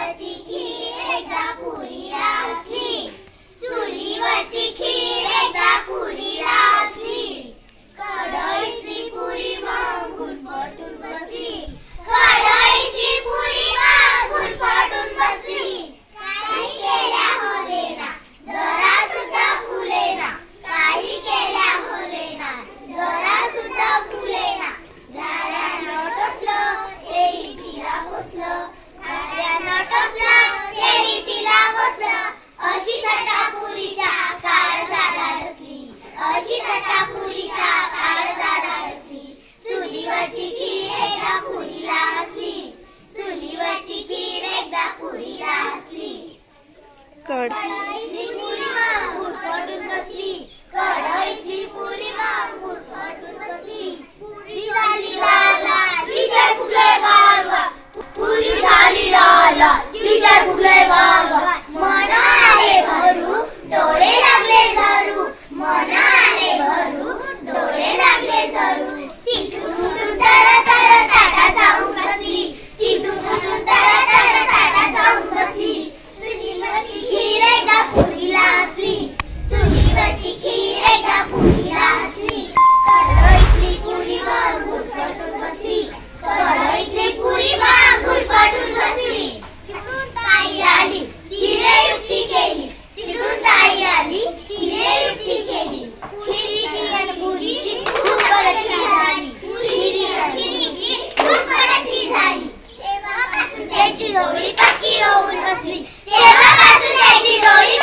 Nobody keeps. आवडते डोळी पक्की होऊन बसली. तेव्हापासून त्याची डोळी